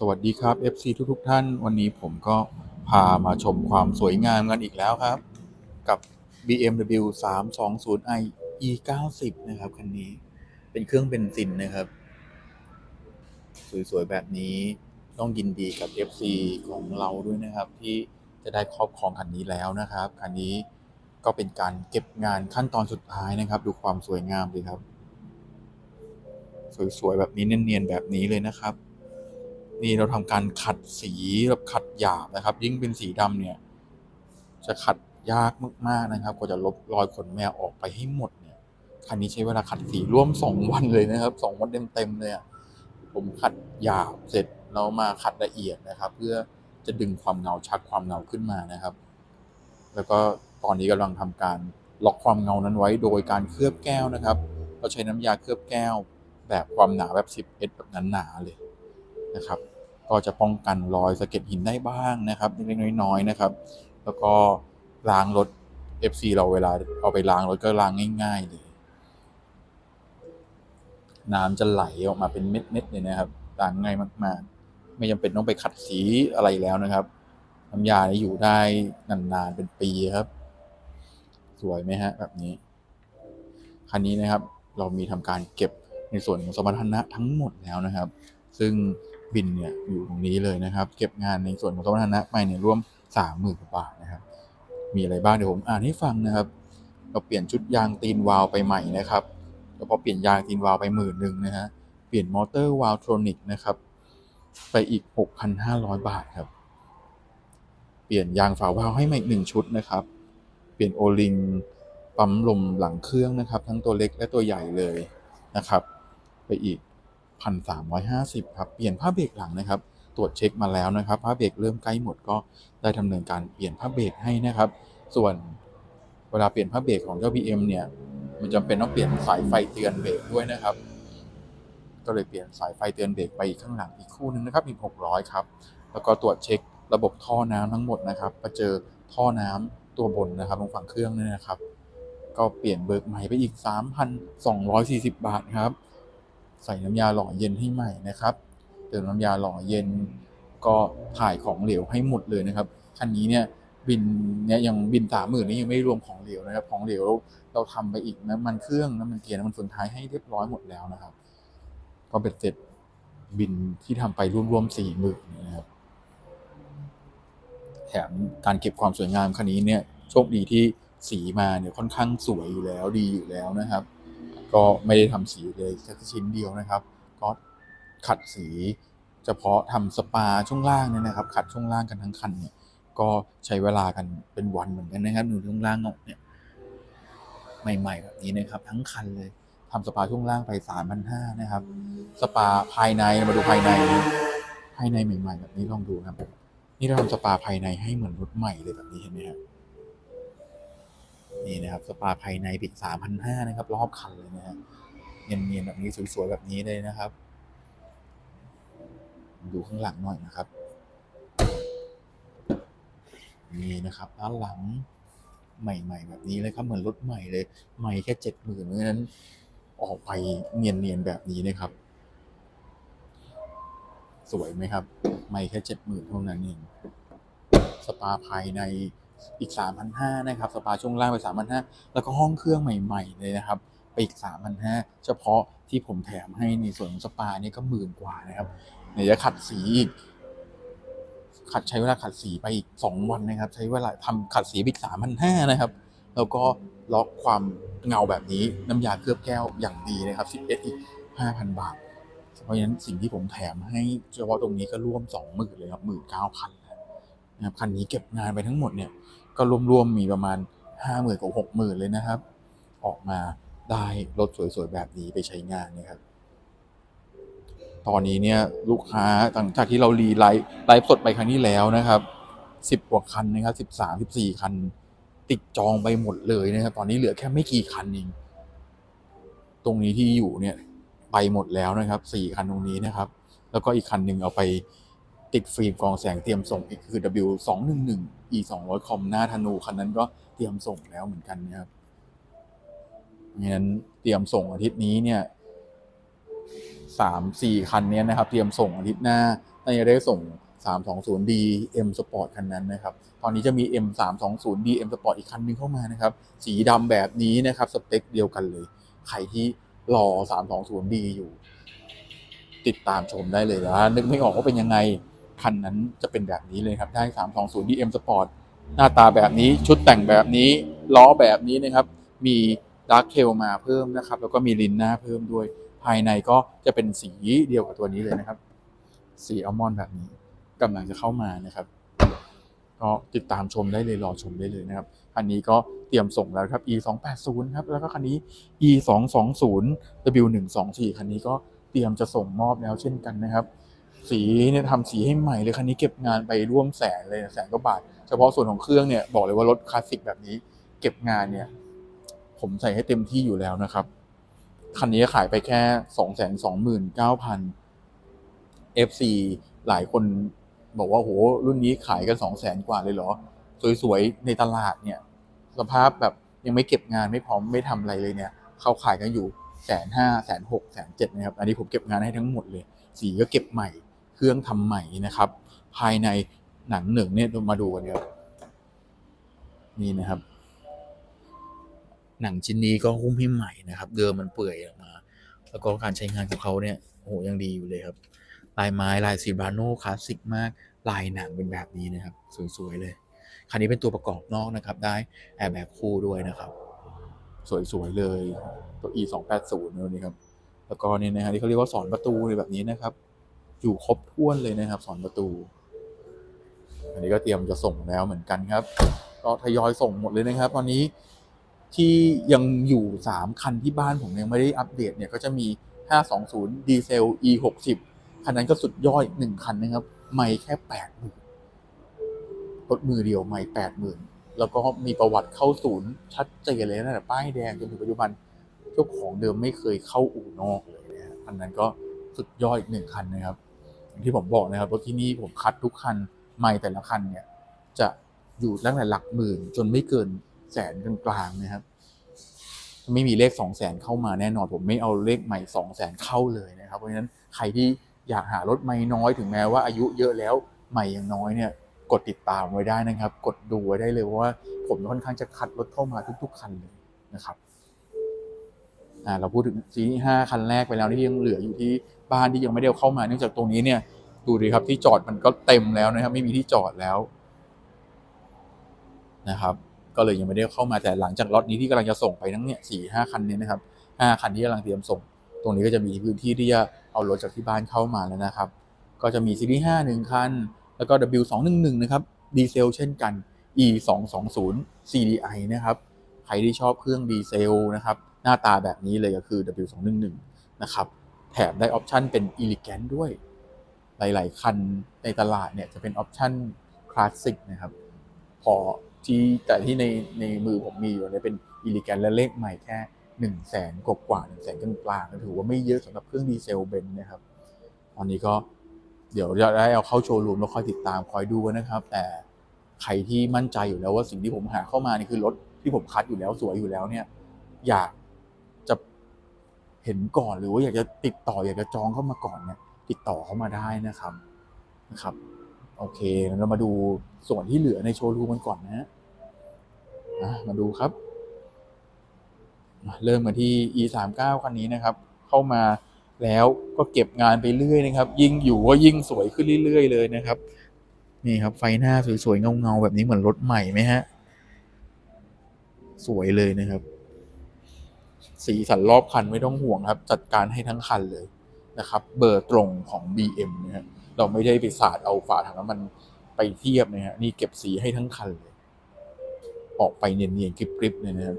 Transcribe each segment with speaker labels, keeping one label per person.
Speaker 1: สวัสดีครับ FC ทุกๆท่าน วันนี้ผมก็พามาชมความสวยงามกันอีกแล้วครับ กับ BMW 320i E90 นะครับคันนี้เป็นเครื่องเบนซินนะครับ สวยๆ แบบนี้ต้องยินดีกับ FC ของเราด้วยนะครับ ที่จะได้ครอบครองคันนี้แล้วนะครับคันนี้ก็เป็นการเก็บงานขั้นตอนสุดท้ายนะครับ ดูความสวยงามเลยครับ สวยๆ แบบนี้เนียนๆแบบนี้เลยนะครับ นี่เราทำการขัดสีแบบขัดหยาบนะครับ ยิ่งเป็นสีดำเนี่ย จะขัดยากมากๆนะครับ กว่าจะลบรอยขนแมวออกไปให้หมดเนี่ยคันนี้ใช้เวลาขัดสีร่วมสองวันเลยนะครับสองวันเต็มๆเลยผมขัดหยาบเสร็จแล้วมาขัดละเอียดนะครับ เพื่อจะดึงความเงาชักความเงาขึ้นมานะครับ แล้วก็ตอนนี้กำลังทำการล็อกความเงานั้นไว้โดยการเคลือบแก้วนะครับ เราใช้น้ำยาเคลือบแก้ว แบบความหนาแบบ 10 s แบบหนาเลย นะครับ ก็จะป้องกันรอยสะเก็ดหินได้บ้างนะครับเล็กๆน้อยๆนะครับ แล้วก็ล้างรถ FC เราเวลาเอาไปล้างรถก็ล้างง่ายๆเลยน้ำจะไหลออกมาเป็นเม็ดๆเลยนะครับล้างง่ายมากๆ ไม่จำเป็นต้องไปขัดสีอะไรแล้วนะครับน้ำยานี้อยู่ได้นานๆเป็นปีครับ สวยไหมฮะ แบบนี้ คันนี้นะครับ เรามีทำการเก็บในส่วนของสมรรถนะทั้งหมดแล้วนะครับ ซึ่ง บินเนี่ยอยู่ตรงนี้เลยนะครับ เก็บงานในส่วนของสมรรถนะไปเนี่ยร่วมสามหมื่นกว่าบาทนะครับ มีอะไรบ้างเดี๋ยวผมอ่านให้ฟังนะครับ เราเปลี่ยนชุดยางตีนวาลไปใหม่นะครับแล้วพอเปลี่ยนยางตีนวาลไปหมื่นหนึ่งนะฮะ เปลี่ยนมอเตอร์วาลทรอนิกนะครับ ไปอีก 6,500 บาทครับ เปลี่ยนยางฝาวาลให้ใหม่อีกหนึ่งชุดนะครับ เปลี่ยนโอลิงปั๊มลมหลังเครื่องนะครับ ทั้งตัวเล็กและตัวใหญ่เลยนะครับ ไปอีก 1,350ครับเปลี่ยนผ้าเบรกหลังนะครับ ตรวจเช็คมาแล้วนะครับผ้าเบรกเริ่มใกล้หมดก็ได้ดำเนินการเปลี่ยนผ้าเบรกให้นะครับ ส่วนเวลาเปลี่ยนผ้าเบรกของเจ้า BM เนี่ยมันจำเป็นต้องเปลี่ยนสายไฟเตือนเบรกด้วยนะครับ ก็เลยเปลี่ยนสายไฟเตือนเบรกไปอีกข้างหลังอีกคู่หนึงนะครับอีก600ครับแล้วก็ตรวจเช็คระบบท่อน้ำทั้งหมดนะครับไปเจอท่อน้ำตัวบนนะครับตรงฝั่งเครื่องนี่นะครับ ก็เปลี่ยนเบิกใหม่ไปอีก 3,240 บาทครับ ใส่น้ำยาหล่อเย็นให้ใหม่นะครับเติมน้ำยาหล่อเย็นก็ถ่ายของเหลวให้หมดเลยนะครับคันนี้เนี่ยบินเนี่ยยังบินสามหมื่นนี่ยังไม่รวมของเหลวนะครับ ของเหลวเราทำไปอีกน้ำมันเครื่องน้ำมันเกียร์น้ำมันเฟืองท้ายให้เรียบร้อยหมดแล้วนะครับ ก็เป็นเสร็จบินที่ทำไปรวมๆสี่หมื่นนะครับแถมการเก็บความสวยงามคันนี้เนี่ยโชคดีที่สีมาเนี่ยค่อนข้างสวยอยู่แล้วดีอยู่แล้วนะครับ ก็ไม่ได้ทำสีเลยแค่ชิ้นเดียวนะครับ ก็ขัดสีเฉพาะทำสปาช่วงล่างเนี่ยนะครับ ขัดช่วงล่างกันทั้งคันเนี่ยก็ใช้เวลากันเป็นวันเหมือนกันนะครับดูช่วงล่างเนี่ยใหม่ ๆ แบบนี้นะครับ ทั้งคันเลยทำสปาช่วงล่างไปสามพันห้านะครับ สปาภายในมาดูภายในภายในใหม่ ๆ แบบนี้ลองดูครับ นี่เราทำสปาภายในให้เหมือนรถใหม่เลยแบบนี้เห็นไหมครับ นี่นะครับสปาภายในปิดสามพันห้านะครับ รอบคันเลยนะฮะเนียนๆแบบนี้สวยๆแบบนี้เลยนะครับ ดูข้างหลังหน่อยนะครับนี่นะครับด้านหลังใหม่ๆ แบบนี้เลยครับเหมือนรถใหม่เลย ใหม่แค่เจ็ดหมื่นเพราะฉะนั้นออกไปเนียนๆแบบนี้นะครับ สวยไหมครับไม่แค่เจ็ดหมื่นเท่านั้นเองสปาภายใน อีกสามพันห้านะครับสปาช่วงล่างไปสามพันห้าแล้วก็ห้องเครื่องใหม่ ๆ เลยนะครับ ไปอีกสามพันห้าเฉพาะที่ผมแถมให้ในส่วนของสปานี่ก็หมื่นกว่านะครับไหนจะขัดสีอีกขัดใช้เวลาขัดสีไปอีกสองวันนะครับ ใช้เวลาทำขัดสีอีกสามพันห้านะครับ แล้วก็ล็อกความเงาแบบนี้น้ำยาเคลือบแก้วอย่างดีนะครับ11อีก5,000บาท เพราะฉะนั้นสิ่งที่ผมแถมให้เฉพาะตรงนี้ก็ร่วม2 0,000เลยครับ19,000แล้วนะครับคันนี้เก็บงานไปทั้งหมดเนี่ยก็รวมๆมีประมาณ 50,000กับ60,000 เลยนะครับ ออกมาได้รถสวยๆ แบบนี้ไปใช้งานนะครับ ตอนนี้เนี่ยลูกค้าหลังจากที่เรารีไลฟ์ไลฟ์สดไปครั้งที่แล้วนะครับ 10 กว่าคันนะครับ 13 14 คัน ติดจองไปหมดเลยนะครับ ตอนนี้เหลือแค่ไม่กี่คันเองตรงนี้ที่อยู่เนี่ยไปหมดแล้วนะครับสี่คันตรงนี้นะครับ แล้วก็อีกคันหนึ่งเอาไป ติดฟิล์มกองแสงเตรียมส่งอีกคือ W 2 1 1 E 2 0 0คอมหน้าธนูคันนั้นก็เตรียมส่งแล้วเหมือนกันนะครับงั้นเตรียมส่งอาทิตย์นี้เนี่ยสามสี่คันเนี้ยนะครับ เตรียมส่งอาทิตย์หน้าน่าจะได้ส่ง 320D M Sport คันนั้นนะครับ ตอนนี้จะมี M 320D M Sport อีกคันนึงเข้ามานะครับ สีดำแบบนี้นะครับ สเปคเดียวกันเลย ใครที่รอ 320D อยู่ ติดตามชมได้เลยนะนึกไม่ออกว่าเป็นยังไง คันนั้นจะเป็นแบบนี้เลยครับได้ 320D M Sport หน้าตาแบบนี้ชุดแต่งแบบนี้ ล้อแบบนี้นะครับ มีดาร์ k เทลมาเพิ่มนะครับ แล้วก็มีลินหน้าเพิ่มด้วย ภายในก็จะเป็นสีเดียวกับตัวนี้เลยนะครับ สีอัลมอนด์แบบนี้กำลังจะเข้ามานะครับ ก็ติดตามชมได้เลยรอชมได้เลยนะครับคันนี้ก็เตรียมส่งแล้วครับ e 2 8 0ครับแล้วก็คันนี้ e 2 2 0 w 1 2 4คันนี้ก็เตรียมจะส่งมอบแล้วเช่นกันนะครับ สีเนี่ยทำสีให้ใหม่เลยคันนี้เก็บงานไปร่วมแสนเลยแสนกว่าบาท เฉพาะส่วนของเครื่องเนี่ยบอกเลยว่ารถคลาสสิกแบบนี้ เก็บงานเนี่ย ผมใส่ให้เต็มที่อยู่แล้วนะครับคันนี้ขายไปแค่สองแสนสองหมื่นเก้าพัน FC หลายคนบอกว่าโหรุ่นนี้ขายกันสองแสนกว่าเลยเหรอ สวยๆ ในตลาดเนี่ย สภาพแบบยังไม่เก็บงานไม่พร้อมไม่ทำอะไรเลยเนี่ย เขาขายกันอยู่แสนห้าแสนหกแสนเจ็ดนะครับ อันนี้ผมเก็บงานให้ทั้งหมดเลย สีก็เก็บใหม่ เครื่องทำใหม่นะครับ ภายในหนังหนึ่งเนี่ยมาดูกันครับนี่นะครับ หนังชิ้นนี้ก็หุ้มให้ใหม่นะครับ เดิมมันเปื่อยออกมา แล้วก็การใช้งานของเขาเนี่ยโอ้โหยังดีอยู่เลยครับ ลายไม้ลายซีบราโนคลาสสิกมากลายหนังเป็นแบบนี้นะครับ สวยๆเลยคันนี้เป็นตัวประกอบนอกนะครับ ได้แอร์แบ็กคู่ด้วยนะครับ สวยๆเลยตัว e 2 8 0นี่ครับ แล้วก็เนี่ยนะฮะที่เขาเรียกว่าสอนประตูในแบบนี้นะครับ อยู่ครบถ้วนเลยนะครับสอนประตู อันนี้ก็เตรียมจะส่งแล้วเหมือนกันครับ ก็ทยอยส่งหมดเลยนะครับ ตอนนี้ที่ยังอยู่ 3 คันที่บ้านผมยังไม่ได้อัปเดตเนี่ยก็จะมี 520 ดีเซล e 6 0คันนั้นก็สุดยอดอีกหนึ่งคันนะครับ ไม่แค่8 0 0 0 0รถมือเดียวไม่8 0 0 0 0แล้วก็มีประวัติเข้าศูนย์ชัดเจนเลยนะแต่ป้ายแดงจนถึงปัจจุบันเจ้าของเดิมไม่เคยเข้าอู่นอกเลยนะอันนั้นก็สุดยอดอีกหนึ่งคันนะครับ ที่ผมบอกนะครับรถที่นี่ผมคัดทุกคันไม่แต่ละคันเนี่ย จะอยู่ตั้งแต่หลักหมื่น จนไม่เกินแสนกลางๆนะครับไม่มีเลขสองแสนเข้ามาแน่นอนผมไม่เอาเลขใหม่สองแสนเข้าเลยนะครับเพราะฉะนั้นใครที่อยากหารถไม่น้อยถึงแม้ว่าอายุเยอะแล้วใหม่ยังน้อยเนี่ยกดติดตามไว้ได้นะครับ กดดูไว้ได้เลยว่าผมค่อนข้างจะคัดรถเข้ามาทุก ๆ คันเลยนะครับ อ่าเราพูดถึงซีรีส์ห้าคันแรกไปแล้วที่ยังเหลืออยู่ที่บ้านที่ยังไม่ได้เอาเข้ามา เนื่องจากตรงนี้เนี่ยดูดิครับที่จอดมันก็เต็มแล้วนะครับ ไม่มีที่จอดแล้วนะครับ ก็เลยยังไม่ได้เข้ามาแต่หลังจากล็อตนี้ที่กำลังจะส่งไปทั้งเนี่ยสี่ห้าคันเนี้นะครับห้าคันที่กำลังเตรียมส่ง ตรงนี้ก็จะมีพื้นที่ที่จะเอารถจากที่บ้านเข้ามาแล้วนะครับ ก็จะมีซีรีส์ห้าหนึ่งคัน แล้วก็ W 2 1 1นะครับดีเซลเช่นกัน E 2 2 0 CDI นะครับใครที่ชอบเครื่องดีเซลนะครับ หน้าตาแบบนี้เลยก็คือ W 2 1 1 นะครับแถมได้ออปชันเป็น Elegant ด้วย หลายๆ คันในตลาดเนี่ยจะเป็นออปชันคลาสสิกนะครับ พอที่แต่ที่ในในมือผมมีอยู่เนี่ยเป็น Elegant และเลขใหม่แค่1นึ่งแสนกว่าหนึ่งแสนกลางๆถือว่าไม่เยอะสำหรับเครื่องดีเซลเบนนะครับ ตอนนี้ก็เดี๋ยวจะได้เอาเข้าโชว์รูมแล้วคอยติดตามคอยดูนะครับ แต่ใครที่มั่นใจอยู่แล้วว่าสิ่งที่ผมหาเข้ามานี่คือรถที่ผมคัดอยู่แล้วสวยอยู่แล้วเนี่ย อยาก เห็นก่อนหรือว่าอยากจะติดต่ออยากจะจองเข้ามาก่อนเนี่ยติดต่อเข้ามาได้นะครับนะครับ โอเคเรามาดูส่วนที่เหลือในโชว์รูมกันก่อนนะฮะอะมาดูครับ เริ่มมาที่ e 3 9คันนี้นะครับ เข้ามาแล้วก็เก็บงานไปเรื่อยนะครับ ยิ่งอยู่ก็ยิ่งสวยขึ้นเรื่อยๆ เลยนะครับ นี่ครับไฟหน้าสวยๆเงาๆแบบนี้เหมือนรถใหม่ไหมฮะ สวยเลยนะครับ สีสันรอบคันไม่ต้องห่วงครับ จัดการให้ทั้งคันเลยนะครับ เบอร์ตรงของ BM นะฮะเราไม่ได้ไปสาดเอาฝาถังน้ำมันไปเทียบนะฮะนี่เก็บสีให้ทั้งคันเลย ออกไปเนียนๆกริบๆเลยนะครับ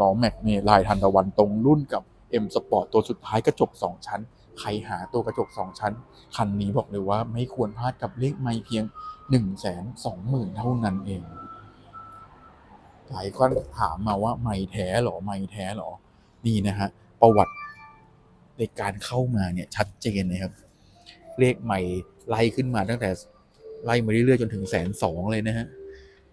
Speaker 1: ล้อแม็กเนี่ยลายทันตะวันตรงรุ่นกับ M Sport ตัวสุดท้ายกระจก 2 ชั้น ใครหาตัวกระจก 2 ชั้น คันนี้บอกเลยว่าไม่ควรพลาดกับเลขไม่เพียง 1 2 0 0 0 0 เท่านั้นเอง หลายคนถามมาว่าไม่แท้หรอไม่แท้หรอ นี่นะฮะประวัติในการเข้ามาเนี่ยชัดเจนนะครับ เลขใหม่ไล่ขึ้นมาตั้งแต่ไล่มาเรื่อยๆจนถึงแสนสองเลยนะฮะ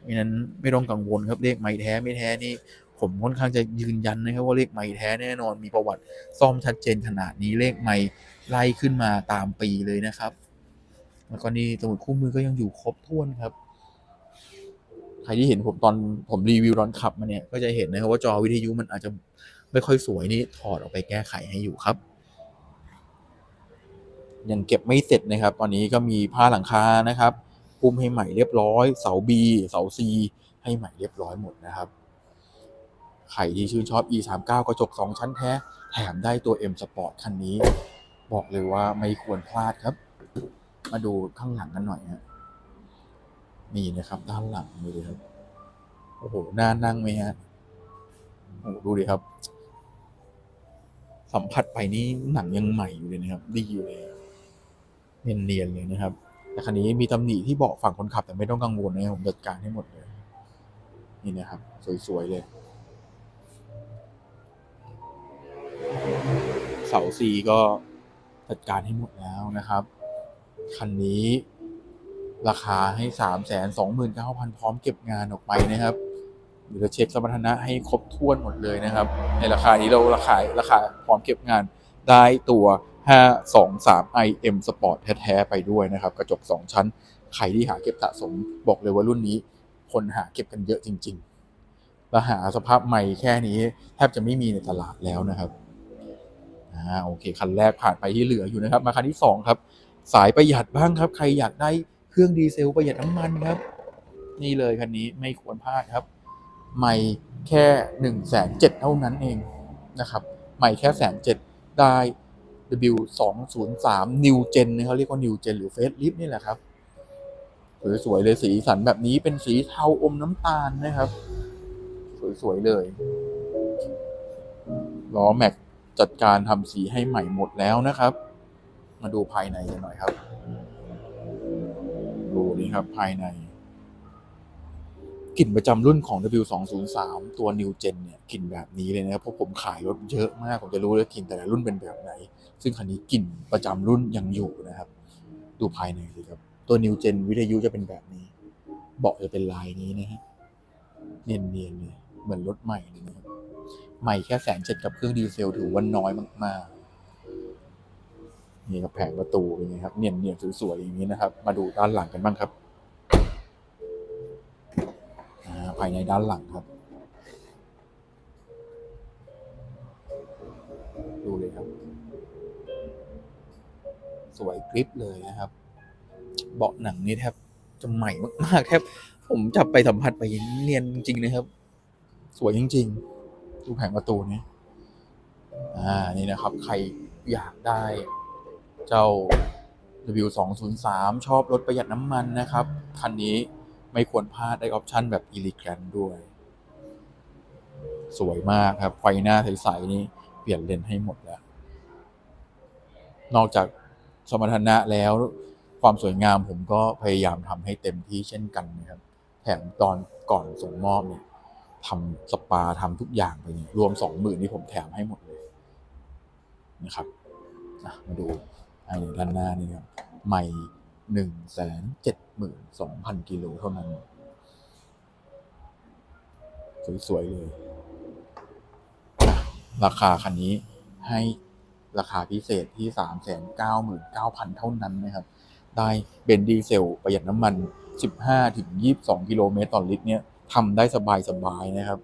Speaker 1: เพราะนั้นไม่ต้องกังวลครับเลขไม่แท้ไม่แท้นี่ผมค่อนข้างจะยืนยันนะครับว่าเลขไม่แท้แน่นอนมีประวัติซ่อมชัดเจนขนาดนี้เลขไม่ไล่ขึ้นมาตามปีเลยนะครับ แล้วก็นี่สมุดคู่มือก็ยังอยู่ครบถ้วนครับ ใครที่เห็นผมตอนผมรีวิวตอนขับมาเนี่ยก็จะเห็นนะครับว่าจอวิทยุมันอาจจะไม่ค่อยสวยนี่ถอดออกไปแก้ไขให้อยู่ครับยังเก็บไม่เสร็จนะครับ ตอนนี้ก็มีผ้าหลังคานะครับปุ้มให้ใหม่เรียบร้อย เสา B เสา C ให้ใหม่เรียบร้อยหมดนะครับใครที่ชื่นชอบ E39 กระจก 2 ชั้นแท้ แถมได้ตัว M Sport คันนี้ บอกเลยว่าไม่ควรพลาดครับ มาดูข้างหลังกันหน่อยฮะ นี่นะครับ ด้านหลังดูดิครับโอ้โหน่านั่งไหมฮะโอ้โหดูดิครับ สัมผัสไปนี่หนังยังใหม่อยู่เลยนะครับ ดีอยู่เลยเนียนๆเลยนะครับ แต่คันนี้มีตำหนิที่เบาะฝั่งคนขับ แต่ไม่ต้องกังวลนะผมจัดการให้หมดเลย นี่นะครับ สวยๆเลย เสาซีก็จัดการให้หมดแล้วนะครับ คันนี้ ราคาให้สามแสนสองหมื่นเก้าพันพร้อมเก็บงานออกไปนะครับเดี๋ยวเช็คสมรรถนะให้ครบถ้วนหมดเลยนะครับ ในราคานี้เราราคาราคาพร้อมเก็บงานได้ตัว 523 IM Sport แท้ๆไปด้วยนะครับ กระจก 2 ชั้น ใครที่หาเก็บสะสมบอกเลยว่ารุ่นนี้ คนหาเก็บกันเยอะจริงๆแล้วหาสภาพใหม่แค่นี้แทบจะไม่มีในตลาดแล้วนะครับอ่าโอเค คันแรกผ่านไปที่เหลืออยู่นะครับ มาคันที่สองครับ สายประหยัดบ้างครับ ใครอยากได้ เครื่องดีเซลประหยัดน้ำมันครับ นี่เลยคันนี้ไม่ควรพลาดครับไม่แค่หนึ่งแสนเจ็ดเท่านั้นเองนะครับ ใหม่แค่แสนเจ็ดได้ W 2 0 3 New Gen นะเขาเรียกว่า New Gen หรือ Face Lift นี่แหละครับสวยๆเลยสีสันแบบนี้เป็นสีเทาอมน้ำตาลนะครับ สวยๆเลยล้อแม็กจัดการทำสีให้ใหม่หมดแล้วนะครับ มาดูภายในกันหน่อยครับ ดูนี่ครับภายในกลิ่นประจำรุ่นของ W203 ตัว New Gen เนี่ยกลิ่นแบบนี้เลยนะครับเพราะผมขายรถเยอะมากผมจะรู้เลยกลิ่นแต่ละรุ่นเป็นแบบไหน ซึ่งคันนี้กลิ่นประจำรุ่นยังอยู่นะครับ ดูภายในสิครับ ตัว New Gen วิทยุจะเป็นแบบนี้เบาะจะเป็นลายนี้นะฮะเนียนๆเลยเหมือนรถใหม่เลยนะครับใหม่แค่แสนเจ็ดกับเครื่องดีเซลถือว่าน้อยมากๆ นี่กับแผงประตูเป็นไงครับเนียนๆสวยๆอย่างนี้นะครับ มาดูด้านหลังกันบ้างครับภายในด้านหลังครับ ดูเลยครับ สวยกริปเลยนะครับ เบาะหนังนี่แทบจะใหม่มากๆแทบผมจับไปสัมผัสไปเนียนจริงๆนะครับ สวยจริง ๆ ดูแผงประตูนี้อ่านี่นะครับ ใครอยากได้ เจ้า W203 ชอบรถประหยัดน้ำมันนะครับ คันนี้ไม่ควรพลาดได้ออปชันแบบ e l e g a n t ด้วย สวยมากครับ ไฟหน้าใสๆนี่เปลี่ยนเลนให้หมดแล้ว นอกจากสมรรถนะแล้วความสวยงามผมก็พยายามทำให้เต็มที่เช่นกันนะครับ แถมตอนก่อนส่งมอบเนี่ยทำสปาทำทุกอย่างไปเนี่ยรวมสองหมื่นที่ผมแถมให้หมดเลยนะครับมาดู ไอ้ด้านหน้านี่ครับใหม่หนึ่งแสนเจ็ดหมื่นสองพันกิโลเท่านั้น สวย ๆ เลย ราคาคันนี้ให้ราคาพิเศษที่สามแสนเก้าหมื่นเก้าพันเท่านั้นนะครับ ได้เบนดีเซลประหยัดน้ำมัน15ถึง22กิโลเมตรต่อลิตรเนี่ยทำได้สบาย ๆ นะครับ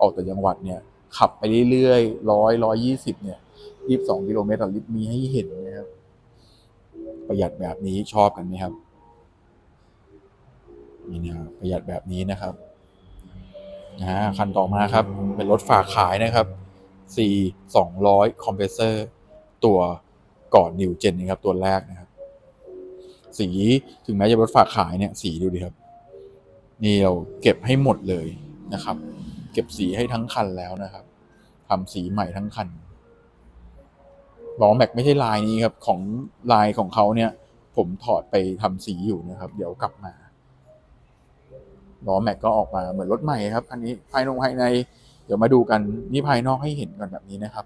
Speaker 1: ออกจากจังหวัดเนี่ย ขับไปเรื่อยๆร้อยร้อยยี่สิบเนี่ย22กิโลเมตรต่อลิตรมีให้เห็นนะครับ ประหยัดแบบนี้ชอบกันไหมครับนี่นะครับประหยัดแบบนี้นะครับนะคันต่อมาครับ เป็นรถฝากขายนะครับ C 200 Compressor ตัวก่อน New Gen นะครับ ตัวแรกนะครับ สีถึงแม้จะรถฝากขายเนี่ย สีดูดิครับนี่เราเก็บให้หมดเลยนะครับ เก็บสีให้ทั้งคันแล้วนะครับทำสีใหม่ทั้งคัน ล้อแม็กไม่ใช่ลายนี้ครับของลายของเขาเนี่ย ผมถอดไปทำสีอยู่นะครับ เดี๋ยวกลับมาล้อแม็กก็ออกมาเหมือนรถใหม่ครับอันนี้ภายนภายในเดี๋ยวมาดูกันนี่ภายนอกให้เห็นกันแบบนี้นะครับ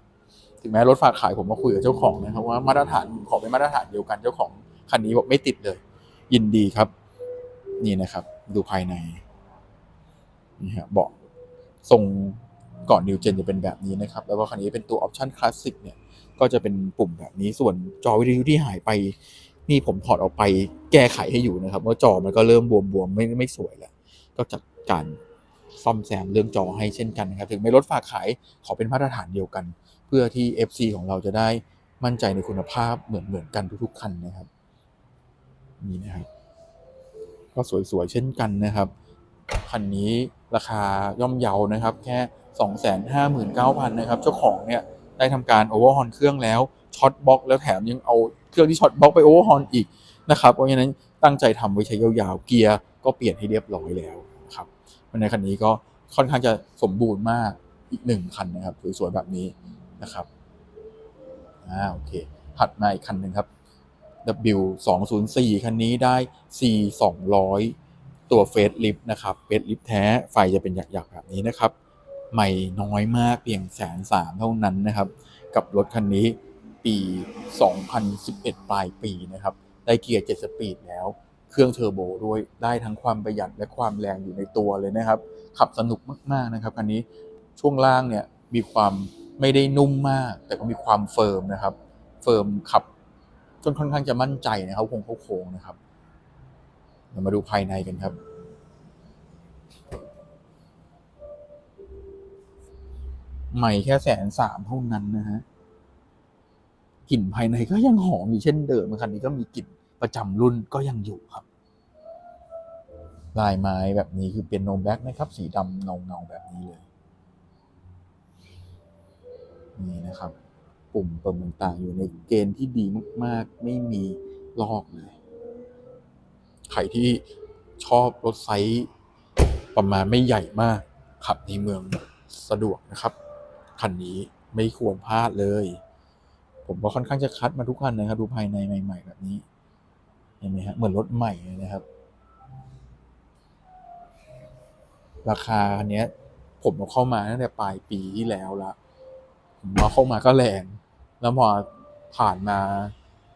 Speaker 1: ถึงแม้รถฝากขายผมมาคุยกับเจ้าของนะครับ ว่ามาตรฐานขอเป็นมาตรฐานเดียวกันเจ้าของคันนี้บอกไม่ติดเลย ยินดีครับ นี่นะครับ ดูภายในนี่ฮะเบาะทรงก่อนนิวเจนจะเป็นแบบนี้นะครับ แล้วก็คันนี้เป็นตัวออปชั่นคลาสสิกเนี่ย ก็จะเป็นปุ่มแบบนี้ส่วนจอวิทยุที่หายไปนี่ผมถอดออกไปแก้ไขให้อยู่นะครับว่าจอมันก็เริ่มบวมๆไม่ไม่สวยแล้ว ก็จัดการซ่อมแซมเรื่องจอให้เช่นกันนะครับ ถึงไม่ลดฝากขายขอเป็นมาตรฐานเดียวกัน เพื่อที่ FC ของเราจะได้มั่นใจในคุณภาพเหมือนเหมือนกันทุกๆคันนะครับนี่นะครับ ก็สวยๆเช่นกันนะครับคันนี้ราคาย่อมเยานะครับ แค่ 259,000นะครับ เจ้าของเนี่ย ได้ทำการโอเวอร์ฮอนเครื่องแล้วช็อตบล็อกแล้วแถมยังเอาเครื่องที่ช็อตบล็อกไปโอเวอร์ฮอนอีกนะครับเพราะฉะนั้นตั้งใจทำไว้ใช้ยาวๆเกียร์ก็เปลี่ยนให้เรียบร้อยแล้วนะครับในคันนี้ก็ค่อนข้างจะสมบูรณ์มากอีกหนึ่งคันนะครับสวยๆแบบนี้นะครับอ่าโอเคถัดมาอีกคันหนึ่งครับ W 2 0 4คันนี้ได้ C 200ตัวเฟสลิฟนะครับเฟสลิฟแท้ไฟจะเป็นหยักๆแบบนี้นะครับ ใหม่น้อยมากเพียงแสนสามเท่านั้นนะครับ กับรถคันนี้ปี 2011 ปลายปีนะครับ ได้เกียร์ 7 สปีดแล้ว เครื่องเทอร์โบด้วยได้ทั้งความประหยัดและความแรงอยู่ในตัวเลยนะครับ ขับสนุกมาก ๆ นะครับคันนี้ช่วงล่างเนี่ยมีความไม่ได้นุ่มมาก แต่ก็มีความเฟิร์มนะครับ เฟิร์มขับจนค่อนข้างจะมั่นใจนะครับโค้งโค้งนะครับเรามาดูภายในกันครับ ใหม่แค่แสนสามเท่านั้นนะฮะกลิ่นภายในก็ยังหอมอยู่เช่นเดิมคันนี้ก็มีกลิ่นประจำรุ่นก็ยังอยู่ครับลายไม้แบบนี้คือเป็นโนแบ็กนะครับ สีดำเงาเงาๆแบบนี้เลย นี่นะครับ ปุ่มเปิมต่างๆอยู่ในเกณฑ์ที่ดีมากๆ ไม่มีลอกเลยใครที่ชอบรถไซส์ประมาณไม่ใหญ่มากขับในเมืองสะดวกนะครับ คันนี้ไม่ควรพลาดเลย ผมก็ค่อนข้างจะคัดมาทุกคันนะครับ ดูภายในใหม่ ๆ แบบนี้เห็นไหมฮะเหมือนรถใหม่เลยนะครับ ราคาคันนี้ผมเอาเข้ามาตั้งแต่ปลายปีที่แล้วละผมเอาเข้ามาก็แรง แล้วพอผ่านมา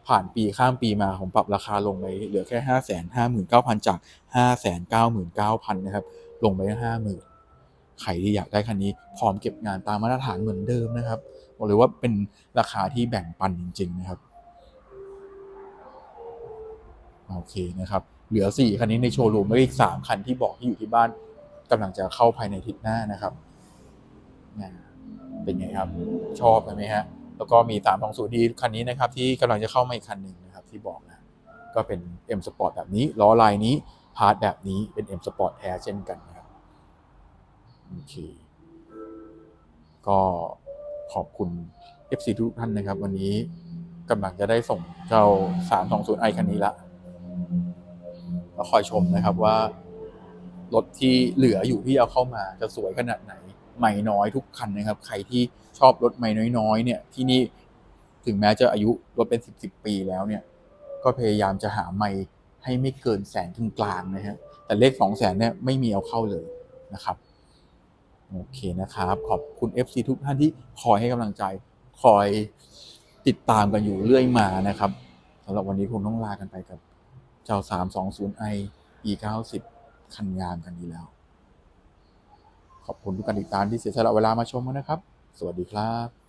Speaker 1: ผ่านปีข้ามปีมาผมปรับราคาลงไปเหลือแค่ห้าแสนห้าหมื่นเก้าพันจากห้าแสนเก้าหมื่นเก้าพันนะครับ ลงไปห้าหมื่น ใครที่อยากได้คันนี้พร้อมเก็บงานตามมาตรฐานเหมือนเดิมนะครับบอกเลยว่าเป็นราคาที่แบ่งปันจริง ๆ นะครับโอเคนะครับ เหลือสี่คันนี้ในโชว์รูมแล้วอีกสามคันที่บอกที่อยู่ที่บ้านกำลังจะเข้าภายในทิศหน้านะครับเป็นไงครับ ชอบไหมฮะแล้วก็มี3 2 0ดีคันนี้นะครับ ที่กำลังจะเข้ามาอีกคันหนึ่งนะครับ ที่บอกนะก็เป็น M Sport แบบนี้ล้อลายนี้พาร์ทแบบนี้เป็น M Sport แท้เช่นกันนะ โอเค ก็ขอบคุณ FC ทุกท่านนะครับ วันนี้กำลังจะได้ส่งเจ้า 320i คันนี้ละแล้วคอยชมนะครับว่า รถที่เหลืออยู่ที่เอาเข้ามาจะสวยขนาดไหนใหม่น้อยทุกคันนะครับ ใครที่ชอบรถใหม่น้อยๆ เนี่ย ที่นี่ถึงแม้จะอายุรถเป็นสิบสิบปีแล้วเนี่ย ก็พยายามจะหาไม่ให้ไม่เกินแสนถึงกลางนะฮะแต่เลขสองแสนเนี่ยไม่มีเอาเข้าเลยนะครับ โอเคนะครับ ขอบคุณ FC ทุกท่านที่คอยให้กำลังใจ คอยติดตามกันอยู่เรื่อยมานะครับสำหรับวันนี้คงต้องลากันไปกับเจ้า 320i e 9 0 คันงามกันดีแล้ว ขอบคุณทุกการติดตามที่เสียสละเวลามาชมกันนะครับ สวัสดีครับ